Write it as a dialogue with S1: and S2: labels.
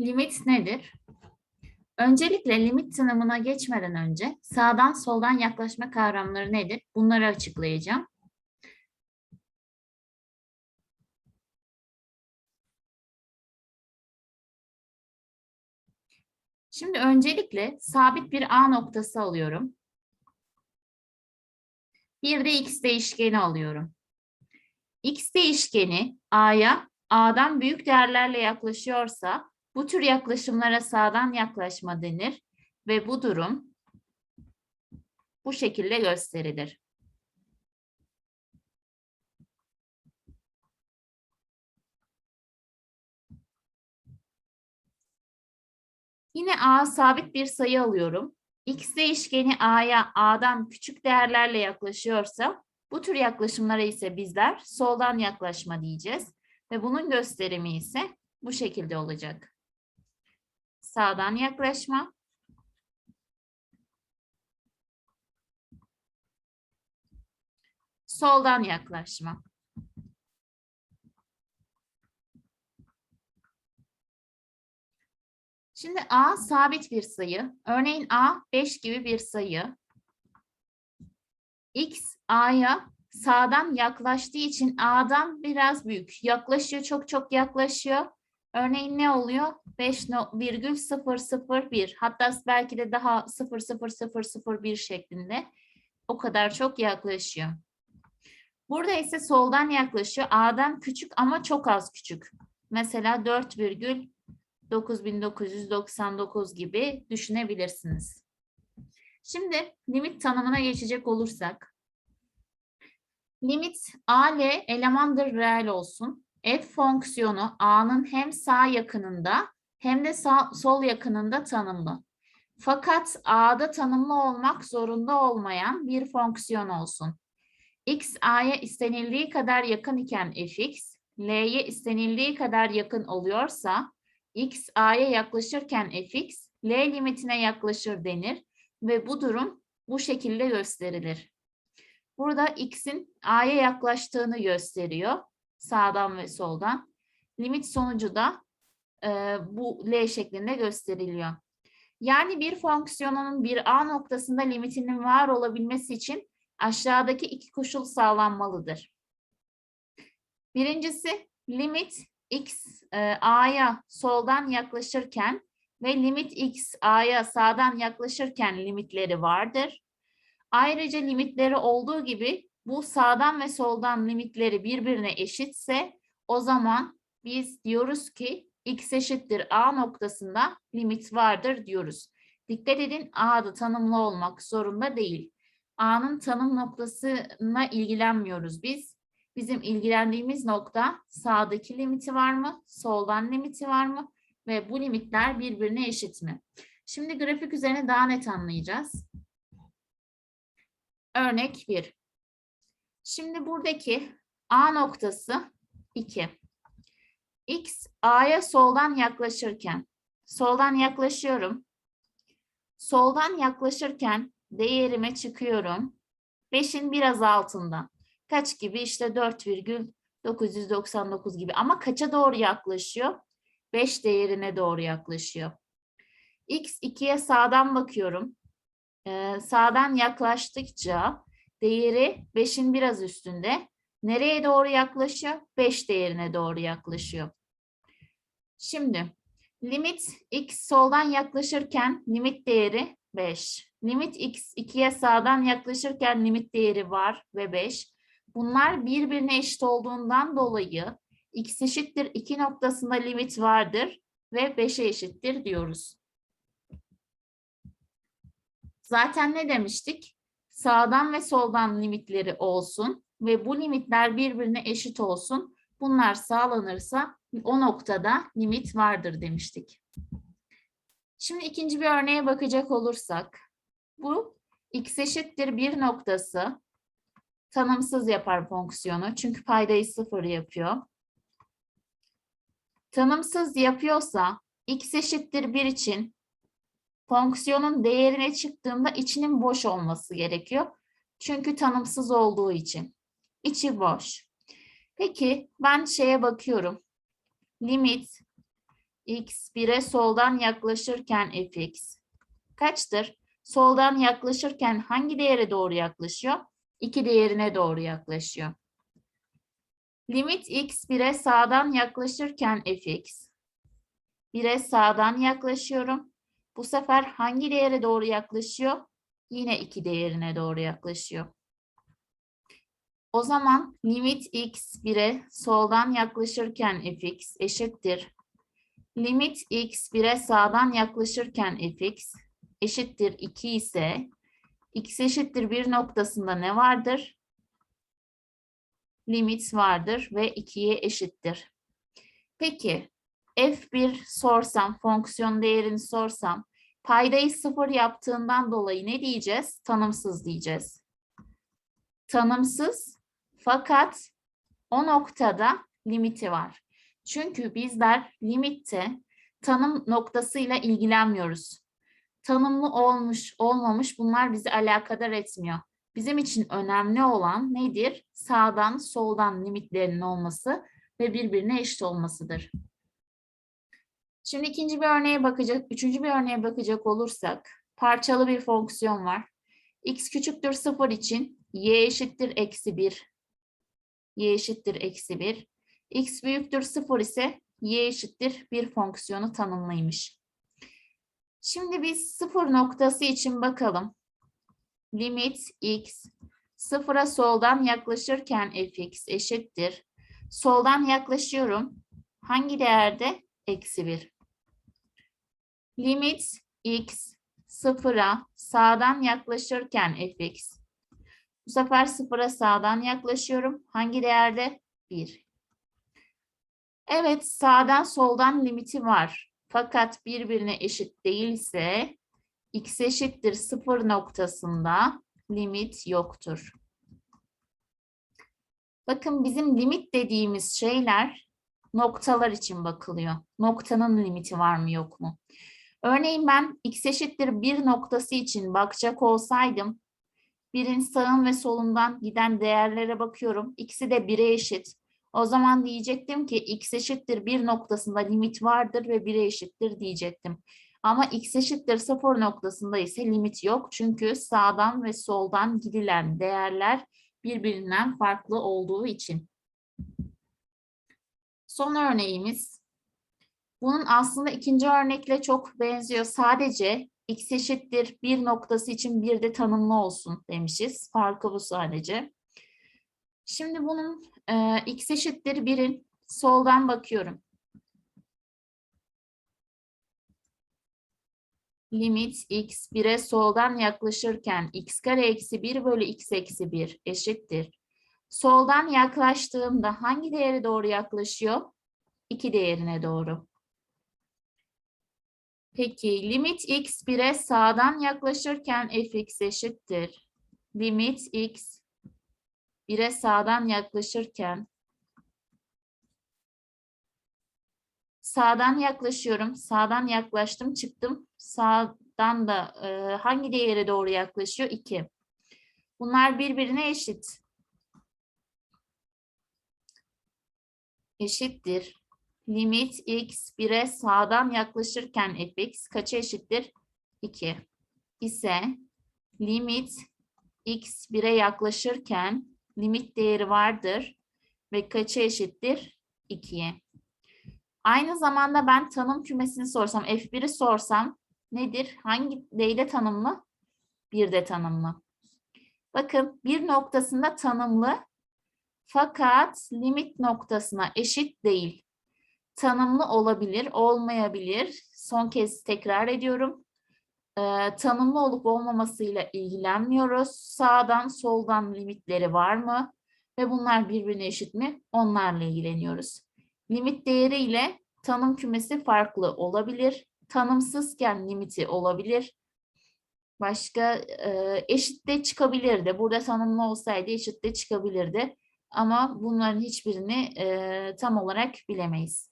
S1: Limit nedir? Öncelikle limit tanımına geçmeden önce sağdan soldan yaklaşma kavramları nedir? Bunları açıklayacağım. Şimdi öncelikle sabit bir A noktası alıyorum. Bir de X değişkeni alıyorum. X değişkeni A'ya A'dan büyük değerlerle yaklaşıyorsa bu tür yaklaşımlara sağdan yaklaşma denir ve bu durum bu şekilde gösterilir. Yine A sabit bir sayı alıyorum. X değişkeni A'ya A'dan küçük değerlerle yaklaşıyorsa bu tür yaklaşımlara ise bizler soldan yaklaşma diyeceğiz. Ve bunun gösterimi ise bu şekilde olacak. Sağdan yaklaşma. Soldan yaklaşma. Şimdi A sabit bir sayı. Örneğin A 5 gibi bir sayı. X A'ya sağdan yaklaştığı için A'dan biraz büyük. Yaklaşıyor, çok çok yaklaşıyor. Örneğin ne oluyor? 5,0001 hatta belki de daha 0,0001 şeklinde o kadar çok yaklaşıyor. Burada ise soldan yaklaşıyor. A'dan küçük ama çok az küçük. Mesela 4,9999 gibi düşünebilirsiniz. Şimdi limit tanımına geçecek olursak. Limit A ile elemandır reel olsun. F fonksiyonu A'nın hem sağ yakınında hem de sağ, sol yakınında tanımlı. Fakat A'da tanımlı olmak zorunda olmayan bir fonksiyon olsun. X A'ya istenildiği kadar yakın iken fx, L'ye istenildiği kadar yakın oluyorsa X A'ya yaklaşırken fx, L limitine yaklaşır denir ve bu durum bu şekilde gösterilir. Burada x'in a'ya yaklaştığını gösteriyor. Sağdan ve soldan. Limit sonucu da e, bu L şeklinde gösteriliyor. Yani bir fonksiyonun bir A noktasında limitinin var olabilmesi için aşağıdaki iki koşul sağlanmalıdır. Birincisi limit x e, A'ya soldan yaklaşırken ve limit x A'ya sağdan yaklaşırken limitleri vardır. Ayrıca limitleri olduğu gibi bu sağdan ve soldan limitleri birbirine eşitse o zaman biz diyoruz ki x eşittir a noktasında limit vardır diyoruz. Dikkat edin a'da tanımlı olmak zorunda değil. A'nın tanım noktasına ilgilenmiyoruz biz. Bizim ilgilendiğimiz nokta sağdaki limiti var mı, soldan limiti var mı ve bu limitler birbirine eşit mi? Şimdi grafik üzerine daha net anlayacağız. Örnek 1. Şimdi buradaki A noktası 2. X A'ya soldan yaklaşırken, soldan yaklaşıyorum. Soldan yaklaşırken değerime çıkıyorum. 5'in biraz altında. Kaç gibi? İşte 4,999 gibi. Ama kaça doğru yaklaşıyor? 5 değerine doğru yaklaşıyor. X 2'ye sağdan bakıyorum e, sağdan yaklaştıkça değeri 5'in biraz üstünde. Nereye doğru yaklaşıyor? 5 değerine doğru yaklaşıyor. Şimdi limit x soldan yaklaşırken limit değeri 5. Limit x 2'ye sağdan yaklaşırken limit değeri var ve 5. Bunlar birbirine eşit olduğundan dolayı x eşittir 2 noktasında limit vardır ve 5'e eşittir diyoruz. Zaten ne demiştik? Sağdan ve soldan limitleri olsun ve bu limitler birbirine eşit olsun. Bunlar sağlanırsa o noktada limit vardır demiştik. Şimdi ikinci bir örneğe bakacak olursak, bu x eşittir bir noktası tanımsız yapar fonksiyonu. Çünkü paydayı sıfır yapıyor. Tanımsız yapıyorsa x eşittir bir için fonksiyonun değerine çıktığında içinin boş olması gerekiyor. Çünkü tanımsız olduğu için. İçi boş. Peki ben şeye bakıyorum. Limit x 1'e soldan yaklaşırken fx kaçtır? Soldan yaklaşırken hangi değere doğru yaklaşıyor? 2 değerine doğru yaklaşıyor. Limit x 1'e sağdan yaklaşırken fx 1'e sağdan yaklaşıyorum. Bu sefer hangi değere doğru yaklaşıyor? Yine 2 değerine doğru yaklaşıyor. O zaman limit x 1'e soldan yaklaşırken fx eşittir. Limit x 1'e sağdan yaklaşırken fx eşittir 2 ise x eşittir 1 noktasında ne vardır? Limit vardır ve 2'ye eşittir. Peki f1 sorsam, fonksiyon değerini sorsam paydayı sıfır yaptığından dolayı ne diyeceğiz? Tanımsız diyeceğiz. Tanımsız fakat o noktada limiti var. Çünkü bizler limitte tanım noktasıyla ilgilenmiyoruz. Tanımlı olmuş, olmamış bunlar bizi alakadar etmiyor. Bizim için önemli olan nedir? Sağdan, soldan limitlerinin olması ve birbirine eşit olmasıdır. Şimdi ikinci bir örneğe bakacak, üçüncü bir örneğe bakacak olursak parçalı bir fonksiyon var. x küçüktür 0 için y eşittir eksi 1. y eşittir eksi 1. x büyüktür 0 ise y eşittir bir fonksiyonu tanımlıymış. Şimdi biz sıfır noktası için bakalım. Limit x sıfıra soldan yaklaşırken fx eşittir. Soldan yaklaşıyorum. Hangi değerde? Eksi 1. Limit x sıfıra sağdan yaklaşırken fx. Bu sefer sıfıra sağdan yaklaşıyorum. Hangi değerde? 1. Evet sağdan soldan limiti var. Fakat birbirine eşit değilse x eşittir 0 noktasında limit yoktur. Bakın bizim limit dediğimiz şeyler noktalar için bakılıyor. Noktanın limiti var mı yok mu? Örneğin ben x eşittir 1 noktası için bakacak olsaydım birin sağın ve solundan giden değerlere bakıyorum. İkisi de 1'e eşit. O zaman diyecektim ki x eşittir 1 noktasında limit vardır ve 1'e eşittir diyecektim. Ama x eşittir 0 noktasında ise limit yok. Çünkü sağdan ve soldan gidilen değerler birbirinden farklı olduğu için. Son örneğimiz. Bunun aslında ikinci örnekle çok benziyor. Sadece x eşittir 1 noktası için bir de tanımlı olsun demişiz. Farkı bu sadece. Şimdi bunun e, x eşittir 1'in soldan bakıyorum. Limit x 1'e soldan yaklaşırken x kare eksi 1 bölü x eksi 1 eşittir. Soldan yaklaştığımda hangi değere doğru yaklaşıyor? 2 değerine doğru. Peki limit x 1'e sağdan yaklaşırken fx eşittir. Limit x 1'e sağdan yaklaşırken sağdan yaklaşıyorum. Sağdan yaklaştım çıktım. Sağdan da e, hangi değere doğru yaklaşıyor? 2. Bunlar birbirine eşit. Eşittir. Limit x 1'e sağdan yaklaşırken fx kaça eşittir? 2. ise limit x 1'e yaklaşırken limit değeri vardır ve kaça eşittir? 2'ye. Aynı zamanda ben tanım kümesini sorsam, F1'i sorsam nedir? Hangi değde tanımlı? Bir tanımlı. Bakın bir noktasında tanımlı fakat limit noktasına eşit değil. Tanımlı olabilir, olmayabilir. Son kez tekrar ediyorum. Ee, tanımlı olup olmamasıyla ilgilenmiyoruz. Sağdan soldan limitleri var mı? Ve bunlar birbirine eşit mi? Onlarla ilgileniyoruz. Limit değeri ile tanım kümesi farklı olabilir. Tanımsızken limiti olabilir. Başka e, eşit de çıkabilirdi. Burada tanımlı olsaydı eşit de çıkabilirdi. Ama bunların hiçbirini e, tam olarak bilemeyiz.